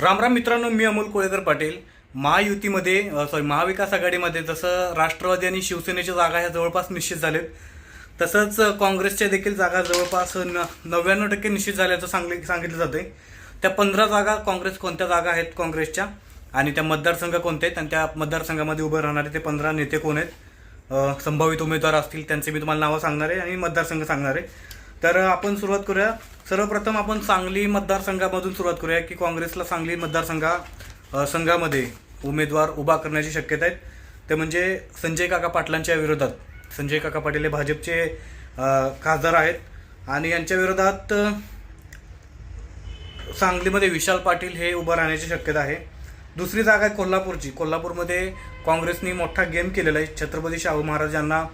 रामराम मित्रांनो मी अमोल कोळेकर पाटील. महायुतीमध्ये सॉरी महाविकास आघाडीमध्ये जसं राष्ट्रवादी आणि शिवसेनेच्या जागा ह्या जवळपास निश्चित झालेत तसंच काँग्रेसच्या देखील जागा जवळपास न नव्याण्णव टक्के निश्चित झाल्याचं सांगले सांगितलं जाते त्या पंधरा जागा काँग्रेस कोणत्या जागा आहेत? काँग्रेसच्या. आणि त्या मतदारसंघ कोणते आहेत? आणि त्या मतदारसंघामध्ये उभं राहणारे ते पंधरा नेते कोण आहेत? संभावित उमेदवार असतील त्यांचे मी तुम्हाला नावं सांगणार आहे आणि मतदारसंघ सांगणार आहे. तर आपण सुरुवात करूया. सर्वप्रथम आपण सांगली मतदारसंघामधून सुरुवात करूया की काँग्रेसला सांगली मतदारसंघा संघामध्ये उमेदवार उभा करण्याची शक्यता आहेत ते म्हणजे संजय काका पाटलांच्या विरोधात. संजय काका पाटील हे भाजपचे खासदार आहेत. आणि यांच्या विरोधात सांगलीमध्ये विशाल पाटील हे उभं राहण्याची शक्यता आहे. दुसरी जागा आहे कोल्हापूरची. कोल्हापूरमध्ये काँग्रेसनी मोठा गेम केलेला आहे. छत्रपती शाहू महाराज यांना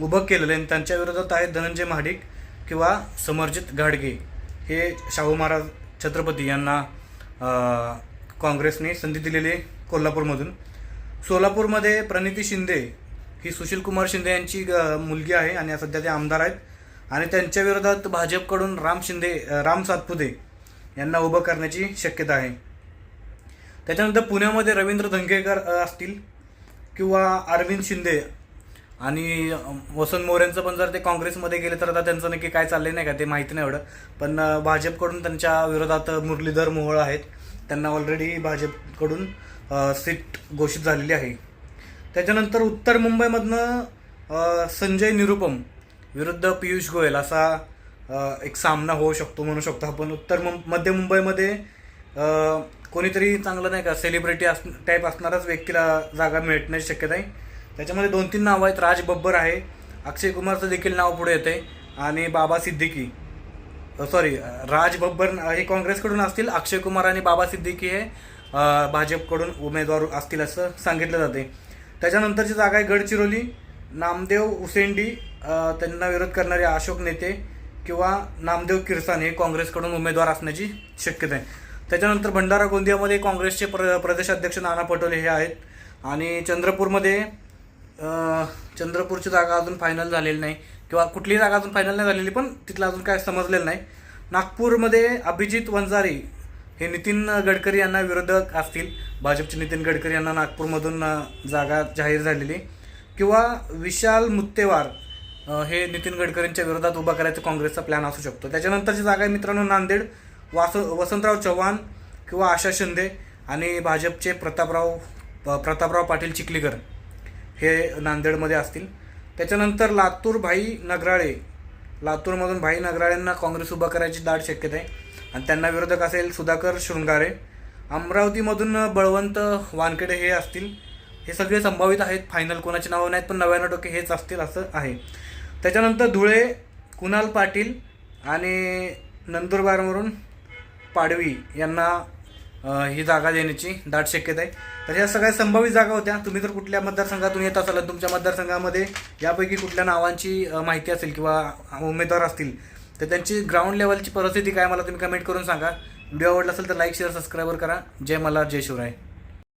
उभं केलेलं आहे. आणि त्यांच्या विरोधात आहेत धनंजय महाडिक किंवा समर्जित घाडगे. हे शाहू महाराज छत्रपती यांना काँग्रेसने संधी दिलेली कोल्हापूरमधून. सोलापूरमध्ये प्रणिती शिंदे ही सुशीलकुमार शिंदे यांची मुलगी आहे आणि सध्या ते आमदार आहेत. आणि त्यांच्या विरोधात भाजपकडून राम शिंदे राम सातपुते यांना उभं करण्याची शक्यता आहे. त्याच्यानंतर पुण्यामध्ये रवींद्र धंगेकर असतील किंवा अरविंद शिंदे आणि वसंत मोऱ्यांचं पण जर ते काँग्रेसमध्ये गेले तर आता त्यांचं नक्की काय चाललंय नाही का ते माहिती नाही एवढं. पण भाजपकडून त्यांच्या विरोधात मुरलीधर मोहोळ आहेत. त्यांना ऑलरेडी भाजपकडून सीट घोषित झालेली आहे. त्याच्यानंतर उत्तर मुंबईमधनं संजय निरुपम विरुद्ध पियुष गोयल असा एक सामना होऊ शकतो म्हणू शकतो आपण. उत्तर मुं मध्य मुंबईमध्ये कोणीतरी चांगलं नाही का सेलिब्रिटी अस टाईप असणारच व्यक्तीला जागा मिळण्याची शक्यता आहे. त्याच्यामध्ये दोन तीन नावं आहेत. राज बब्बर आहे. अक्षय कुमारचं देखील नाव पुढे येते आणि बाबा सिद्दीकी. सॉरी राज बब्बर हे काँग्रेसकडून असतील. अक्षय कुमार आणि बाबा सिद्दीकी हे भाजपकडून उमेदवार असतील असं सांगितलं जाते त्याच्यानंतरची जागा आहे गडचिरोली. नामदेव उसेंडी त्यांना विरोध करणारे अशोक नेते किंवा नामदेव किर्सान हे काँग्रेसकडून उमेदवार असण्याची शक्यता आहे. त्याच्यानंतर भंडारा गोंदियामध्ये काँग्रेसचे प्र प्रदेशाध्यक्ष नाना पटोले हे आहेत. आणि चंद्रपूरमध्ये चंद्रपूरची जागा अजून फायनल झालेली नाही. किंवा कुठलीही जागा अजून फायनल नाही झालेली पण तिथलं अजून काय समजलेलं नाही. नागपूरमध्ये अभिजित वंजारी हे नितीन गडकरी यांना विरोधक असतील. भाजपचे नितीन गडकरी यांना नागपूरमधून जागा जाहीर झालेली. किंवा विशाल मुत्तेवार हे नितीन गडकरींच्या विरोधात उभा करायचा काँग्रेसचा प्लॅन असू शकतो. त्याच्यानंतरची जागा आहे मित्रांनो नांदेड. वास वसंतराव चव्हाण किंवा आशा शिंदे आणि भाजपचे प्रतापराव प्रतापराव पाटील चिखलीकर. हे नांदेडमध्ये असतील. त्याच्यानंतर लातूर भाई नगराळे. लातूरमधून भाई नगराळ्यांना काँग्रेस उभा करायची दाट शक्यता आहे. आणि त्यांना विरोधक असेल सुधाकर शृंगारे. अमरावतीमधून बळवंत वानखेडे हे असतील. हे सगळे संभावित आहेत. फायनल कोणाची नावं नाहीत पण नव्याण्णव टक्के हेच असतील असं आहे. त्याच्यानंतर धुळे कुणाल पाटील आणि नंदुरबारवरून पाडवी यांना ही जागा देण्याची दाट शक्यता आहे. तर ह्या सगळ्या संभावित जागा होत्या. तुम्ही जर कुठल्या मतदारसंघातून येत असाल तुमच्या मतदारसंघामध्ये यापैकी कुठल्या नावांची माहिती असेल किंवा उमेदवार असतील तर त्यांची ग्राउंड लेवलची परिस्थिती काय मला तुम्ही कमेंट करून सांगा. व्हिडिओ आवडला असेल तर लाईक शेअर सबस्क्राईबर करा. जय मला जय शिवराय.